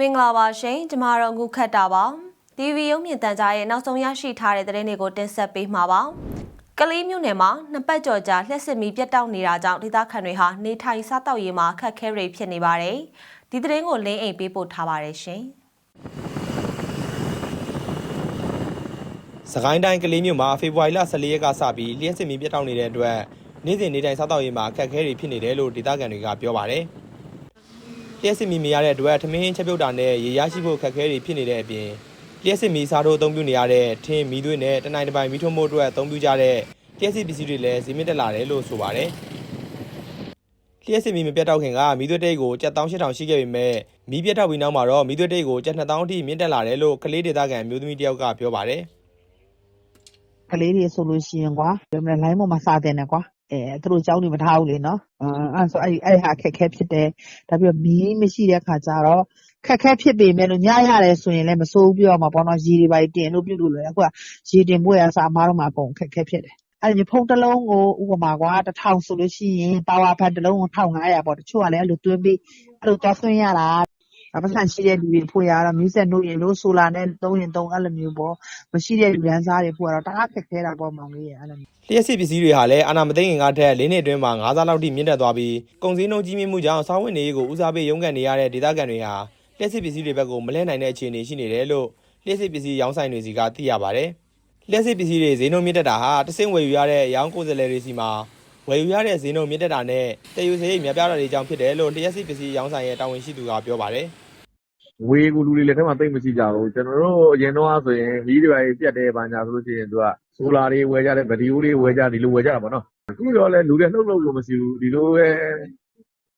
မင်္ဂလာပါရှင်ကျမတို့အခုခတ်တာပါ TV ရုပ်မြင်သံကြားရဲ့နောက်ဆုံးရရှိထားတဲ့သတင်းတွေကိုတင်ဆက်ပေးမှာပါကလေးမျိုးနယ်မှာနှစ်ပတ်ကျော်ကြာလျှက်စစ်မီပြတ်တောက်နေတာကြောင့်ဒေသခံတွေဟာနေထိုင်စားတောက်ရေးမှာအခက်အခဲတွေဖြစ်နေပါတယ်ဒီသတင်းကိုလင်းအိမ်ပေးပို့ထားပါတယ်ရှင်စကိုင်းတိုင်းကလေးမြို့မှာဖေဖော်ဝါရီလ14ရက်ကစပြီးလျှက်စစ်မီးပြတ်တောက်နေတဲ့အတွက်နေ့စဉ်နေ့တိုင်းစားတောက်ရေးမှာအခက်အခဲတွေဖြစ်နေတယ်လို့ဒေသခံတွေကပြောပါတယ်။ လျှက်စစ်မီးမရတဲ့အတွက်ထမင်းချက်ပြုတ်တာနဲ့ရေရရှိဖို့အခက်အခဲတွေဖြစ်နေတဲ့အပြင်လျှက်စစ်မီးစားတို့အသုံးပြုနေရတဲ့ထင်းမီးသွေးနဲ့တနိုင်တစ်ပိုင်မီးထွန်းမှုအတွက်အသုံးပြုကြတဲ့လျှက်စစ်ပစ္စည်းတွေလည်းဈေးမြင့်တက်လာတယ်လို့ဆိုပါတယ်။လျှက်စစ်မီးမပြတ်တောက်ခင်ကမီးသွေးတိတ်ကို7800ရှိခဲ့ပေမဲ့မီးပြတ်တောက်ပြီးနောက်မှာတော့မီးသွေးတိတ်ကို7000အထိမြင့်တက်လာတယ်လို့ကလေးဒေသခံမျိုးသမီးတယောက်ကပြောပါတယ်။ကလေးတွေဆိုလို့ရှိရင်ကွာပြောမလဲ line ပေါ်မှာစာတင်တယ်ကွာအဲ သူတို့ကြောင်းနေမထားဘူးလေနော် အဲအဲ့ဆိုအဲ့အဲ့ဟာခက်ခဲဖြစ်တယ်ဒါပြီးတော့ မီးမရှိတဲ့ခါကျတော့ခက်ခဲဖြစ်ပေမဲ့လို့ ညရတယ်ဆိုရင်လည်းမစိုးဘူးပြောမှာပေါ့နော် ရေတွေပါတင်လို့ ပြုတ်လို့လည်းအခုက ရေတင်ဖို့ရအစားအမားတော့မှအကုန်ခက်ခဲဖြစ်တယ် အဲ့ဒီဖုန်းတစ်လုံးကို ဥပမာကွာ1000ဆိုလို့ရှိရင် ပါဝါဘတ်တစ်လုံးကို1500ပေါ့ တချို့ကလည်း အဲ့လိုတွင်းပြီးအဲ့လိုသွားဆွင်းရတာ အပစံရှိတဲ့လူတွေဖို့ရတော့ မီးစက်နှုတ်ရင်လို့ဆိုလာနဲ့သုံးရင်သုံး အဲ့လိုမျိုးပေါ့ မရှိတဲ့လူရန်စားတွေဖို့ကတော့ တအားခက်ခဲတာပေါ့မောင်လေးရဲ့အဲ့လိုမျိုးလျှက်စစ်ပစ္စည်းတွေဟာလည်း အာနာမသိငင်ကထက် ၄ နှစ်အတွင်းမှာ9စားလောက်ထိ မြင့်တက်သွားပြီး ကုန်စည်နှုန်းကြီးမြင့်မှုကြောင့် စားဝတ်နေရေးကို ဦးစားပေးရုန်းကန်နေရတဲ့ ဒေသခံတွေဟာ လျှက်စစ်ပစ္စည်းတွေဘက်ကို မလဲနိုင်တဲ့အခြေအနေရှိနေတယ်လို့ လျှက်စစ်ပစ္စည်းရောင်းဆိုင်တွေစီက သိရပါတယ်။လျှက်စစ်ပစ္စည်းတွေ ဈေးနှုန်းမြင့်တက်တာဟာ တဆင့်ဝယ်ယူရတဲ့ရောင်းကိုယ်စားလှယ်တွေစီမှာ ဝယ်ယူရတဲ့ဈေးနှုန်းမြင့်တက်တာနဲ့တည်ယူစရိတ်များပြားတာတွေကြောင့်ဖြစ်တယ်လို့လျှက်စစ်ပစ္စည်းရောင်းဆိုင်ရဲ့တာဝန်ရှိသူကပြောပါတယ်။ငွေကိုလူတွေလက်ထက်မှာသိမ့်မရှိကြဘူးကျွန်တော်တို့အရင်တော့ဆိုရင်မီးတွေပါပြတ်တယ်ဘာညာဆိုလို့ရှိရင်သူကဆိုလာတွေဝယ်ကြတယ်ဗီဒီယိုတွေဝယ်ကြဒီလိုဝယ်ကြတာပေါ့နော်အခုတော့လဲလူတွေလှုပ်လှုပ်လို့မရှိဘူးဒီလိုပဲ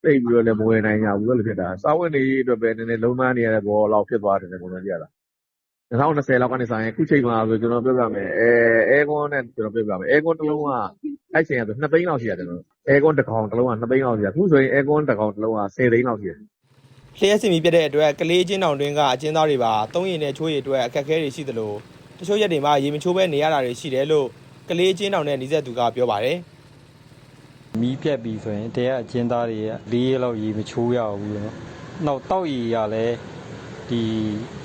သိပြီးတော့လည်းမဝယ်နိုင်ကြဘူးလို့ဖြစ်တာစာဝတ်နေရေးအတွက်ပဲနည်းနည်းလုံးမနေရတဲ့ဘောလောက်ဖြစ်သွားတယ်ပုံစံကြတာ 2020လောက်ကနေဆိုင်အခုချိန်မှာဆိုကျွန်တော်ပြောပြမယ်အဲအဲကွန်နဲ့ကျွန်တော်ပြောပြမယ်အဲကွန်တစ်လုံးကအဲ့ချိန်ကဆို2သိန်းလောက်ရှိရတယ်ကျွန်တော်အဲကွန်တစ်ကောင်တစ်လုံးက2သိန်းလောက်ရှိရအခုဆိုရင်အဲကွန်တစ်ကောင်တစ်လုံးက10သိန်းလောက်ရှိတယ် လျှက်စစ်မီပြတဲ့အတွက်ကလေးချင်းတောင်တွင်းကအကျဉ်းသားတွေပါသုံးရင်နဲ့ချိုးရည်အတွက်အခက်အခဲတွေရှိသလိုတချို့ရက်တွေမှာရေမချိုးဘဲနေရတာတွေရှိတယ်လို့ကလေးချင်းတောင်နဲ့နီးစပ်သူကပြောပါတယ် မီးပြတ်ပြီဆိုရင်တရားအကျဉ်းသားတွေက၄ရက်လောက်ရေမချိုးရဘူးเนาะနောက်တောက်ရီရလည်း ဒီ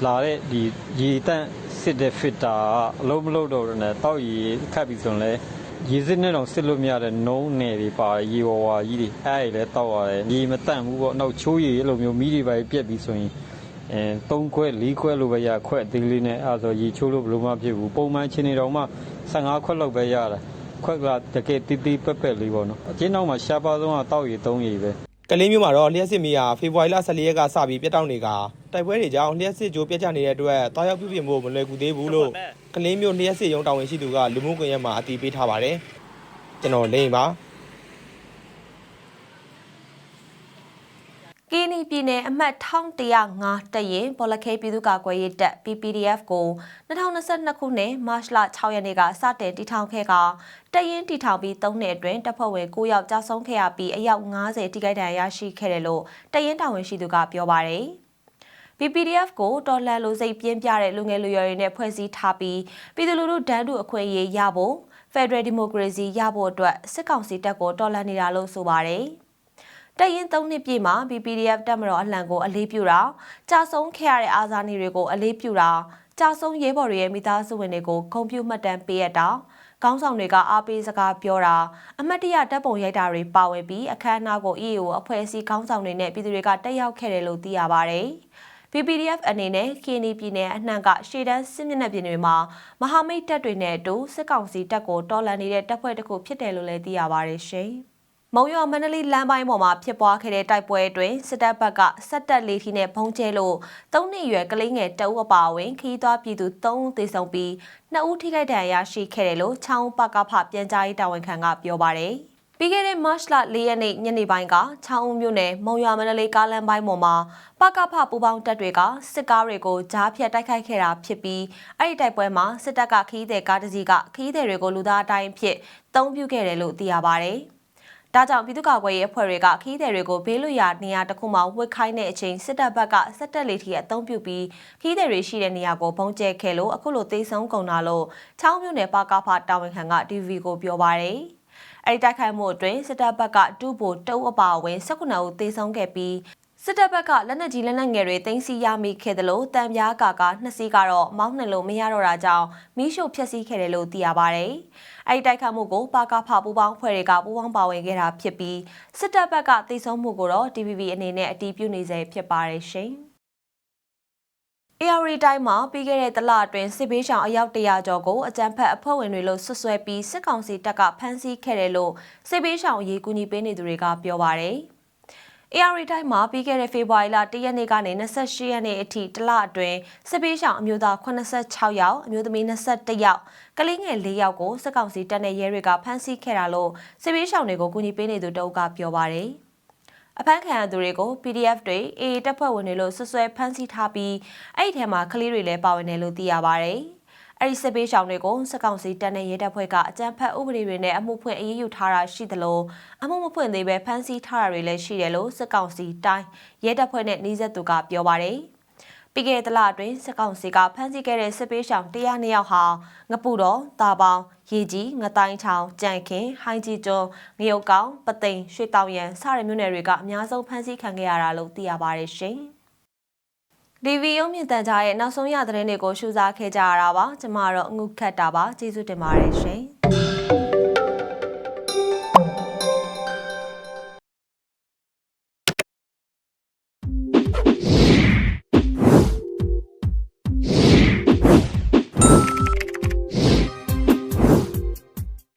လာတဲ့ဒီရေတန့်စစ်တဲ့ fitter ကအလုံးမလုံးတော့ဘူးနဲ့တောက်ရီခတ်ပြီဆိုရင်လည်းရေစစ်နဲ့တော့စစ်လို့မရတဲ့နုံးနယ်တွေပါရေဝဝါကြီးတွေအဲ့ဒီလည်းတောက်ရတယ်ရေမတန့်ဘူးပေါ့နောက်ချိုးရီအဲ့လိုမျိုးမီးတွေပါပြက်ပြီဆိုရင်အဲ၃ခွက်၄ခွက်လိုပဲရခွက်အသေးလေးနဲ့အဲ့ဆိုရေချိုးလို့ဘယ်လိုမှဖြစ်ဘူးပုံမှန်ချင်းနေတော့မှ15ခွက်လောက်ပဲရတာခွက်ကတကယ်တီးတီးပက်ပက်လေးပေါ့နော်အချင်းနောက်မှာရှားပါဆုံးကတောက်ရည်သုံးရည်ပဲကလေးမျိုးမှာတော့လျှက်စစ်မီဟာဖေဖော်ဝါရီလ14ရက်ကစပြီးပြတ်တောက်နေက တိုက်ပွဲတွေကြောင့်လျှက်စစ်ကြိုးပြတ်ကျနေတဲ့အတွက်တားရောက်ပြုပြင်ဖို့မလွယ်ကူသေးဘူးလို့ကလေးမျိုးလျှက်စစ်ရုံတာဝန်ရှိသူကလူမှုကွန်ရက်မှာအတည်ပြုထားပါတယ်ကျွန်တော်လိမ့်ပါကီနီပြည်နယ်အမှတ်1105တရင်ဘောလခဲပြည်သူ့ကာကွယ်ရေးတပ် PPDF ကို2022ခုနှစ်မတ်လ6ရက်နေ့ကစတင်တည်ထောင်ခဲ့ကတရင်တည်ထောင်ပြီး3နှစ်အတွင်းတပ်ဖွဲ့ဝင်9ယောက်ကြာဆုံးခဲ့ရပြီးအယောက်90ထိခိုက်ဒဏ်ရာရရှိခဲ့တယ်လို့တရင်တာဝန်ရှိသူကပြောပါတယ်။ PPDF ကိုတော်လှန်လိုစိတ်ပြင်းပြတဲ့လူငယ်လူရွယ်တွေနဲ့ဖွဲ့စည်းထားပြီးပြည်သူလူထုဒန်းတူအခွင့်အရေးရဖို့ Federal Democracy ရဖို့အတွက်စစ်ကောင်စီတပ်ကိုတော်လှန်နေတာလို့ဆိုပါတယ်။တရင်၃နှစ်ပြည့်မှာ PPDF တပ်မတော်အလံကိုအလေးပြုတာကြာဆုံးခဲ့ရတဲ့အာဇာနည်တွေကိုအလေးပြုတာကြာဆုံးရဲဘော်တွေရဲ့မိသားစုဝင်တွေကိုဂုဏ်ပြုမှတ်တမ်းပေးရတာကောင်းဆောင်တွေကအားပေးစကားပြောတာအမတ်တရတပ်ပုံရိုက်တာတွေပါဝင်ပြီးအခမ်းအနားကို EAO အဖွဲ့အစည်းခေါင်းဆောင်တွေနဲ့ပြည်သူတွေကတက်ရောက်ခဲ့တယ်လို့သိရပါတယ်။ PPDF အနေနဲ့ KNY ပြည်နယ်အနှံ့ကရှေ့တန်းစစ်မျက်နှာပြင်တွေမှာမဟာမိတ်တပ်တွေနဲ့အတူစစ်ကောင်စီတပ်ကိုတော်လှန်နေတဲ့တပ်ဖွဲ့တစ်ခုဖြစ်တယ်လို့လည်းသိရပါတယ်ရှင်။မုံရွာမန္တလေးလမ်းပိုင်းပေါ်မှာဖြစ်ပွားခဲ့တဲ့တိုက်ပွဲအတွင်းစစ်တပ်ဘက်ကစက်တက်လေးထီနဲ့ဘုံကျဲလို့သုံးနှစ်အရွယ်ကလေးငယ်တအုပ်အပါအဝင်ခီးသွွားပြည်သူ3ဦးသေဆုံးပြီး2ဦးထိခိုက်ဒဏ်ရာရရှိခဲ့တယ်လို့ချောင်းပကဖပြန်ကြားရေးတာဝန်ခံကပြောပါတယ်။ ပြီးခဲ့တဲ့ March လ၄ရက်နေ့ညနေပိုင်းကချောင်းဦးမြို့နယ်မုံရွာမန္တလေးကားလမ်းပိုင်းပေါ်မှာပကဖပူပေါင်းတပ်တွေကစစ်ကားတွေကိုကြားဖြတ်တိုက်ခိုက်ခဲ့တာဖြစ်ပြီးအဲ့ဒီတိုက်ပွဲမှာစစ်တပ်ကခီးသည်ကားတစ်စီးကခီးသည်တွေကိုလူသားအတိုင်းဖြစ်တုံးပြခဲ့တယ်လို့သိရပါတယ်။ဒါကြောင့်ပြည်သူ့ကာကွယ်ရေးအဖွဲ့တွေကခီးသည်တွေကိုဘေးလွတ်ရာနေရာတစ်ခုမှာဝစ်ခိုင်းတဲ့အချိန်စစ်တပ်ဘက်ကစက်တက်လေထီအသုံးပြုပြီးခီးသည်တွေရှိတဲ့နေရာကိုပုံကျဲခဲ့လို့အခုလိုသိမ်းဆုံးကုန်တာလို့ချောင်းမြို့နယ်ပကဖတာဝန်ခံက TV ကိုပြောပါတယ်။ အဲဒီတိုက်ခိုက်မှုအတွင်းစစ်တပ်ဘက်ကတူဘိုတုပ်အပါအဝင်19ဦးသေဆုံးခဲ့ပြီးစစ်တပ်ဘက်ကလက်နက်ကြီးလက်နက်ငယ်တွေတင်စီရမိခဲ့တယ်လို့တံပြားကာကနှစ်စီးကတော့မောင်းနှင်လို့မရတော့တာကြောင့်မီးရှို့ဖျက်ဆီးခဲ့တယ်လို့သိရပါဗျ။အဲဒီတိုက်ခတ်မှုကိုပါကဖပူပေါင်းဖွဲ့တွေကပူပေါင်းပါဝင်ခဲ့တာဖြစ်ပြီးစစ်တပ်ဘက်ကတိုက်ဆုံမှုကိုတော့ TVB အနေနဲ့အတည်ပြုနေစေဖြစ်ပါတယ်ရှင်။ AR တိုင်းမှာပြီးခဲ့တဲ့တလအတွင်းစစ်ဘေးရှောင်အယောက်100ကျော်ကိုအကြမ်းဖက်အဖွဲ့ဝင်တွေလို့ဆွဆွဲပြီးစစ်ကောင်စီတပ်ကဖမ်းဆီးခဲ့တယ်လို့စစ်ဘေးရှောင်အရေးကူညီပေးနေသူတွေကပြောပါတယ်။ AR တိုင်းမှာပြီးခဲ့တဲ့ဖေဖော်ဝါရီလ1ရက်နေ့ကနေ28ရက်နေ့အထိတလအတွင်းစစ်ပေးရှောင်အမျိုးသား86ယောက်အမျိုးသမီး21ယောက်ကလေးငယ်4ယောက်ကိုစစ်ကောင်စီတပ်နဲ့ရဲတွေကဖမ်းဆီးခဲ့တာလို့စစ်ပေးရှောင်တွေကိုကူညီပေးနေသူတအုပ်ကပြောပါတယ်။ အဖမ်းခံရသူတွေကို PDF တွေ AA တပ်ဖွဲ့ဝင်တွေလို့ဆွဆွဲဖမ်းဆီးထားပြီးအဲ့ဒီထဲမှာကလေးတွေလည်းပါဝင်တယ်လို့သိရပါတယ်။အဲ့ဒီစစ်ပေးရှောင်တွေကိုစက်ကောင်စီတပ်နဲ့ရဲတပ်ဖွဲ့ကအကြမ်းဖက်ဥပဒေတွေနဲ့အမှုဖွင့်အရေးယူထားတာရှိသလိုအမှုမဖွင့်သေးပဲဖမ်းဆီးထားတာတွေလည်းရှိတယ်လို့စက်ကောင်စီတိုင်းရဲတပ်ဖွဲ့နဲ့နှီးဆက်သူကပြောပါတယ်။ ပြီးခဲ့တဲ့လအတွင်းစက်ကောင်စီကဖမ်းဆီးခဲ့တဲ့စစ်ပေးရှောင်100နှစ်ယောက်ဟာငပူတော်တာပေါင်ရေကြီးငတိုင်းချောင်းကြံခင်ဟိုင်းကြီးကျွန်းငရုတ်ကောင်ပသိမ်ရွှေတောင်ရန်စတဲ့မြို့နယ်တွေကအများဆုံးဖမ်းဆီးခံခဲ့ရတာလို့သိရပါတယ်ရှင်။ DV ရုံမြင့်တန်ကြားရဲ့နောက်ဆုံးရသတင်းတွေကိုရှုစားခဲ့ကြရတာပါကျမတော့ငုခတ်တာပါကျေးဇူးတင်ပါတယ်ရှင်